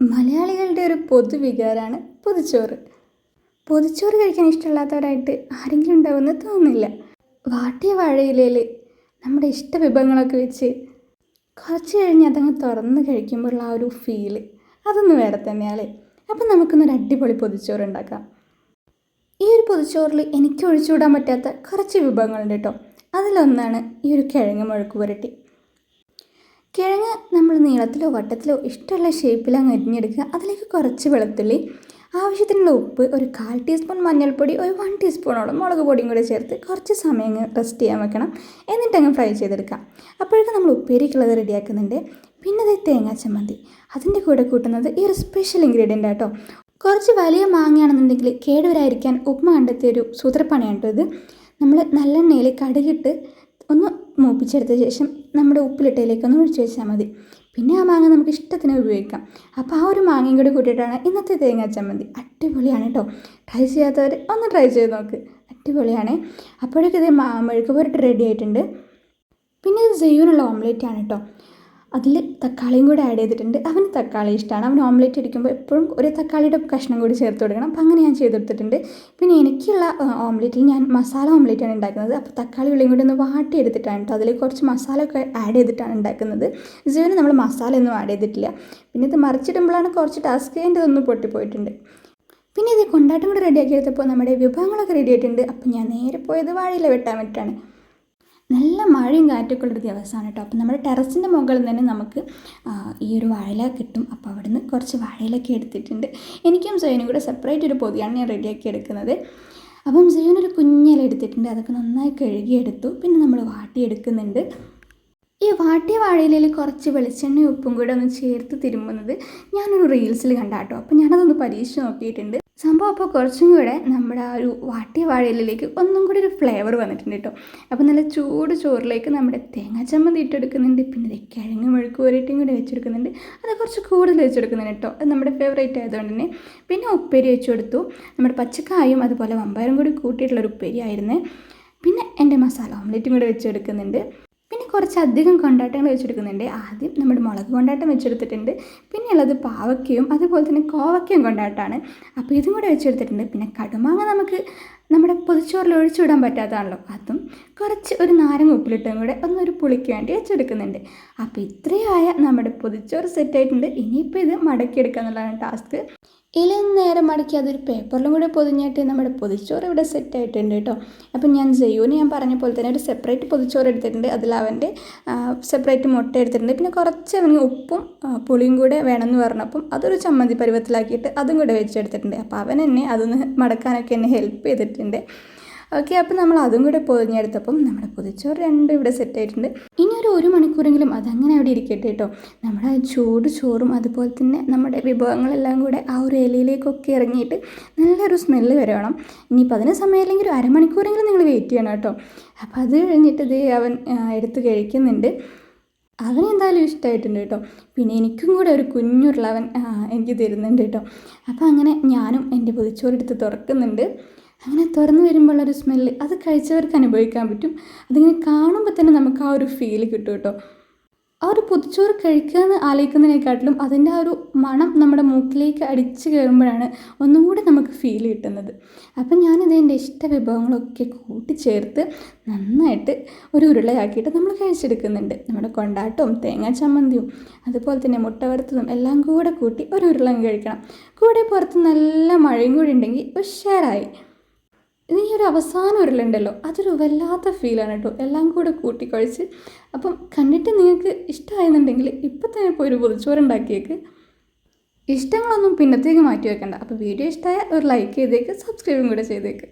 മലയാളികളുടെ ഒരു പൊതുവികാരമാണ് പൊതിച്ചോറ്. പൊതിച്ചോറ് കഴിക്കാൻ ഇഷ്ടമില്ലാത്തവരായിട്ട് ആരെങ്കിലും ഉണ്ടാവുമെന്ന് തോന്നുന്നില്ല. വാട്ടിയ വാഴയിലയിൽ നമ്മുടെ ഇഷ്ട വിഭവങ്ങളൊക്കെ വെച്ച് കുറച്ച് കഴിഞ്ഞ് അതങ്ങ് തുറന്ന് കഴിക്കുമ്പോഴുള്ള ആ ഒരു ഫീൽ അതൊന്ന് വേറെ തന്നെയാളേ. അപ്പം നമുക്കൊന്നൊരു അടിപൊളി പൊതിച്ചോറ് ഉണ്ടാക്കാം. ഈ ഒരു പൊതിച്ചോറിൽ എനിക്ക് ഒഴിച്ചുവിടാൻ പറ്റാത്ത കുറച്ച് വിഭവങ്ങളുണ്ട് കേട്ടോ. അതിലൊന്നാണ് ഈ ഒരു കിഴങ്ങ് മുഴക്ക് പുരട്ടി കിഴങ്ങ് നമ്മൾ നീളത്തിലോ വട്ടത്തിലോ ഇഷ്ടമുള്ള ഷേപ്പിൽ അങ്ങ് അരിഞ്ഞെടുക്കുക. അതിലേക്ക് കുറച്ച് വെളുത്തുള്ളി ആവശ്യത്തിനുള്ള ഉപ്പ് ഒരു കാൽ ടീസ്പൂൺ മഞ്ഞൾപ്പൊടി ഒരു വൺ ടീസ്പൂണോളം മുളക് പൊടിയും കൂടെ ചേർത്ത് കുറച്ച് സമയം അങ്ങ് റെസ്റ്റ് ചെയ്യാൻ വെക്കണം. എന്നിട്ട് അങ്ങ് ഫ്രൈ ചെയ്തെടുക്കാം അപ്പോഴേക്കും നമ്മൾ ഉപ്പേരിക്കുള്ളത് റെഡിയാക്കുന്നുണ്ട് പിന്നെ അത് തേങ്ങാ ചമ്മന്തി. അതിന്റെ കൂടെ കൂട്ടുന്നത് ഈ ഒരു സ്പെഷ്യൽ ഇൻഗ്രീഡിയന്റ് ആട്ടോ കുറച്ച് വലിയ മാങ്ങയാണെന്നുണ്ടെങ്കിൽ കേടുവരായിരിക്കാൻ ഉപ്പ് കണ്ടെത്തിയ ഒരു സൂത്രപ്പണിയാണ് കേട്ടോ ഇത് നമ്മൾ നല്ലെണ്ണയിൽ കടുകിട്ട് മൂപ്പിച്ചെടുത്ത ശേഷം നമ്മുടെ ഉപ്പിലിട്ടയിലേക്ക് ഒന്ന് ഒഴിച്ച് വെച്ചാൽ മതി. പിന്നെ ആ മാങ്ങ നമുക്ക് ഇഷ്ടത്തിന് ഉപയോഗിക്കാം. അപ്പോൾ ആ ഒരു മാങ്ങയും കൂടി കൂട്ടിയിട്ടാണ് ഇന്നത്തെ തേങ്ങാ ചമ്മന്തി അടിപൊളിയാണ് കേട്ടോ ട്രൈ ചെയ്യാത്തവർ ഒന്ന് ട്രൈ ചെയ്ത് നോക്ക്. അടിപൊളിയാണ്. അപ്പോഴേക്കും ഇത് മാ മെഴുക്ക് പുരട്ട് റെഡി ആയിട്ടുണ്ട്. പിന്നെ ഇത് ജയ്യൂനുള്ള ഓംലേറ്റ് ആണ് കേട്ടോ അതിൽ തക്കാളിയും കൂടെ ആഡ് ചെയ്തിട്ടുണ്ട്. അവന് തക്കാളി ഇഷ്ടമാണ് അവൻ ഓംലെറ്റ് അടിക്കുമ്പോൾ എപ്പോഴും ഒരു തക്കാളിയുടെ കഷ്ണം കൂടി ചേർത്ത് കൊടുക്കണം. അപ്പം അങ്ങനെ ഞാൻ ചെയ്തെടുത്തിട്ടുണ്ട്. പിന്നെ എനിക്കുള്ള ഓംലെറ്റിൽ ഞാൻ മസാല ഓംലെറ്റാണ് ഉണ്ടാക്കുന്നത്. അപ്പോൾ തക്കാളി ഉള്ളിയും കൂടി ഒന്ന് വാട്ടി എടുത്തിട്ടാണ് കേട്ടോ അതിൽ കുറച്ച് മസാല ഒക്കെ ആഡ് ചെയ്തിട്ടാണ് ഉണ്ടാക്കുന്നത്. ജീവന് നമ്മൾ മസാല ഒന്നും ആഡ് ചെയ്തിട്ടില്ല. പിന്നെ ഇത് മറിച്ചിടുമ്പോഴാണ് കുറച്ച് ടാസ്ക് എന്റെ ഇതൊന്ന് പൊട്ടിപ്പോയിട്ടുണ്ട്. പിന്നെ ഇത് കൊണ്ടാട്ടം കൂടെ റെഡിയാക്കി എടുത്തപ്പോൾ നമ്മുടെ വിഭവങ്ങളൊക്കെ റെഡി ആയിട്ടുണ്ട്. അപ്പം ഞാൻ നേരെ പോയത് വാഴയില വെട്ടാൻ വേണ്ടിയിട്ടാണ്. നല്ല മഴയും കാറ്റൊക്കെ ഉള്ളൊരു ദിവസമാണ് കേട്ടോ. അപ്പോൾ നമ്മുടെ ടെറസിന്റെ മുകളിൽ തന്നെ നമുക്ക് ഈ ഒരു വാഴയില കിട്ടും. അപ്പോൾ അവിടുന്ന് കുറച്ച് വാഴയിലൊക്കെ എടുത്തിട്ടുണ്ട്. എനിക്കും സൈനും കൂടെ സെപ്പറേറ്റ് ഒരു പൊതിയാണ് ഞാൻ റെഡിയാക്കി എടുക്കുന്നത്. അപ്പം സൈനൊരു കുഞ്ഞില എടുത്തിട്ടുണ്ട്. അതൊക്കെ നന്നായി കഴുകിയെടുത്തു. പിന്നെ നമ്മൾ വാട്ടിയെടുക്കുന്നുണ്ട് ഈ വാട്ടിയ വാഴയിലയിൽ കുറച്ച് വെളിച്ചെണ്ണയും ഉപ്പും കൂടെ ഒന്ന് ചേർത്ത് തിരുമ്പുന്നത് ഞാനൊരു റീൽസിൽ കണ്ടാട്ടോ. അപ്പോൾ ഞാനതൊന്ന് പരീക്ഷിച്ച് നോക്കിയിട്ടുണ്ട്. സംഭവം അപ്പോൾ കുറച്ചും കൂടെ നമ്മുടെ ആ ഒരു വാട്ടിയ വാഴയിലേക്ക് ഒന്നും കൂടി ഒരു ഫ്ലേവർ വന്നിട്ടുണ്ട് കേട്ടോ. അപ്പോൾ നല്ല ചൂട് ചോറിലേക്ക് നമ്മുടെ തേങ്ങ ചമ്മന്തി ഇട്ടെടുക്കുന്നുണ്ട് പിന്നെ കിഴങ്ങ് മെഴുക്ക് ഒരിട്ടും കൂടി വെച്ചെടുക്കുന്നുണ്ട്. അത് കുറച്ച് കൂടുതൽ വെച്ചെടുക്കുന്നുണ്ട് കേട്ടോ. അത് നമ്മുടെ ഫേവറേറ്റ് ആയതുകൊണ്ട് തന്നെ. പിന്നെ ഉപ്പേരി വെച്ച് കൊടുത്തു. നമ്മുടെ പച്ചക്കായും അതുപോലെ വമ്പാരം കൂടി കൂട്ടിയിട്ടുള്ളൊരു ഉപ്പേരി ആയിരുന്നേ. പിന്നെ എന്റെ മസാല ഓംലെറ്റും കൂടി വെച്ചെടുക്കുന്നുണ്ട്. പിന്നെ കുറച്ച് അധികം കൊണ്ടാട്ടങ്ങൾ വെച്ചെടുക്കുന്നുണ്ട്. ആദ്യം നമ്മുടെ മുളക് കൊണ്ടാട്ടം വെച്ചെടുത്തിട്ടുണ്ട്. പിന്നെ ഉള്ളത് പാവയ്ക്കയും അതുപോലെ തന്നെ കോവയ്ക്കയും കൊണ്ടാട്ടമാണ്. അപ്പോൾ ഇതും കൂടെ വെച്ചെടുത്തിട്ടുണ്ട്. പിന്നെ കടുമാങ്ങ നമുക്ക് നമ്മുടെ പൊതിച്ചോറിൽ ഒഴിച്ചുവിടാൻ പറ്റാത്തതാണല്ലോ. അതും കുറച്ച് ഒരു നാരങ്ങ ഉപ്പിലിട്ടും കൂടെ ഒന്നൊരു പുളിക്ക് വേണ്ടി വെച്ചെടുക്കുന്നുണ്ട്. അപ്പോൾ ഇത്രയായ നമ്മുടെ പൊതിച്ചോറ് സെറ്റായിട്ടുണ്ട് ഇനിയിപ്പോൾ ഇത് മടക്കിയെടുക്കുക എന്നുള്ളതാണ് ടാസ്ക് ഇലയും നേരം മടക്കി അതൊരു പേപ്പറിലും കൂടെ പൊതിഞ്ഞിട്ട് നമ്മുടെ പൊതിച്ചോറ് ഇവിടെ സെറ്റ് ആയിട്ടുണ്ട് കേട്ടോ. അപ്പം ഞാൻ ജയ്യൂന് ഞാൻ പറഞ്ഞ പോലെ തന്നെ ഒരു സെപ്പറേറ്റ് പൊതിച്ചോറ് എടുത്തിട്ടുണ്ട്. അതിൽ അവന്റെ സെപ്പറേറ്റ് മുട്ട എടുത്തിട്ടുണ്ട്. പിന്നെ കുറച്ച് അവന് ഉപ്പും പുളിയും കൂടെ വേണമെന്ന് പറഞ്ഞപ്പം അതൊരു ചമ്മന്തി പരുവത്തിലാക്കിയിട്ട് അതും കൂടെ വെച്ചെടുത്തിട്ടുണ്ട് അപ്പോൾ അവൻ എന്നെ അതൊന്ന് മടക്കാനൊക്കെ എന്നെ ഹെൽപ്പ് ചെയ്തിട്ടുണ്ട്. ഓക്കെ അപ്പോൾ നമ്മൾ അതും കൂടെ പൊതിഞ്ഞെടുത്തപ്പം നമ്മുടെ പൊതിച്ചോറ് രണ്ടും ഇവിടെ സെറ്റ് ആയിട്ടുണ്ട്. ഇനി ഒരു ഒരു മണിക്കൂറെങ്കിലും അതങ്ങനെ അവിടെ ഇരിക്കട്ടെ കേട്ടോ നമ്മുടെ ചൂട് ചോറും അതുപോലെ തന്നെ നമ്മുടെ വിഭവങ്ങളെല്ലാം കൂടെ ആ ഒരു ഇലയിലേക്കൊക്കെ ഇറങ്ങിയിട്ട് നല്ലൊരു സ്മെല്ല് വരണം. ഇനിയിപ്പോൾ അതിന് സമയമില്ലെങ്കിൽ ഒരു അരമണിക്കൂറെങ്കിലും നിങ്ങൾ വെയിറ്റ് ചെയ്യണം കേട്ടോ അപ്പോൾ അത് കഴിഞ്ഞിട്ട് ഇത് അവൻ എടുത്ത് കഴിക്കുന്നുണ്ട്. അവന് എന്തായാലും ഇഷ്ടമായിട്ടുണ്ട് കേട്ടോ പിന്നെ എനിക്കും കൂടെ ഒരു കുഞ്ഞുരുളവൻ എനിക്ക് തരുന്നുണ്ട് കേട്ടോ അപ്പോൾ അങ്ങനെ ഞാനും എന്റെ പൊതിച്ചോറെടുത്ത് തുറക്കുന്നുണ്ട്. അങ്ങനെ തുറന്നു വരുമ്പോഴുള്ളൊരു സ്മെല്ല് അത് കഴിച്ചവർക്ക് അനുഭവിക്കാൻ പറ്റും. അതിങ്ങനെ കാണുമ്പോൾ തന്നെ നമുക്ക് ആ ഒരു ഫീൽ കിട്ടും കേട്ടോ. ആ ഒരു പൊതിച്ചോറ് കഴിക്കുക എന്ന് ആലോചിക്കുന്നതിനെക്കാട്ടിലും അതിന്റെ ആ ഒരു മണം നമ്മുടെ മൂക്കിലേക്ക് അടിച്ച് കയറുമ്പോഴാണ് ഒന്നും കൂടി നമുക്ക് ഫീൽ കിട്ടുന്നത്. അപ്പം ഞാനിത് എന്റെ ഇഷ്ട വിഭവങ്ങളൊക്കെ കൂട്ടിച്ചേർത്ത് നന്നായിട്ട് ഒരു ഉരുളയാക്കിയിട്ട് നമ്മൾ കഴിച്ചെടുക്കുന്നുണ്ട്. നമ്മുടെ കൊണ്ടാട്ടവും തേങ്ങാ ചമ്മന്തിയും അതുപോലെ തന്നെ മുട്ട വറുത്തതും എല്ലാം കൂടെ കൂട്ടി ഒരു ഉരുളങ്ങ് കഴിക്കണം. കൂടെ പുറത്ത് നല്ല മഴയും കൂടി ഉണ്ടെങ്കിൽ ഉഷാറായി. ഈ ഒരു അവസാന ഉരുളുണ്ടല്ലോ അതൊരു വല്ലാത്ത ഫീലാണ് കേട്ടോ. എല്ലാം കൂടെ കൂട്ടിക്കഴിച്ച് അപ്പം കണ്ടിട്ട് നിങ്ങൾക്ക് ഇഷ്ടമായെന്നുണ്ടെങ്കിൽ ഇപ്പം തന്നെ പോയി ഒരു പൊതിച്ചോറുണ്ടാക്കിയേക്ക്. ഇഷ്ടങ്ങളൊന്നും പിന്നത്തേക്ക് മാറ്റി വെക്കണ്ട അപ്പോൾ വീഡിയോ ഇഷ്ടമായ ഒരു ലൈക്ക് ചെയ്തേക്ക് സബ്സ്ക്രൈബും കൂടെ ചെയ്തേക്ക്.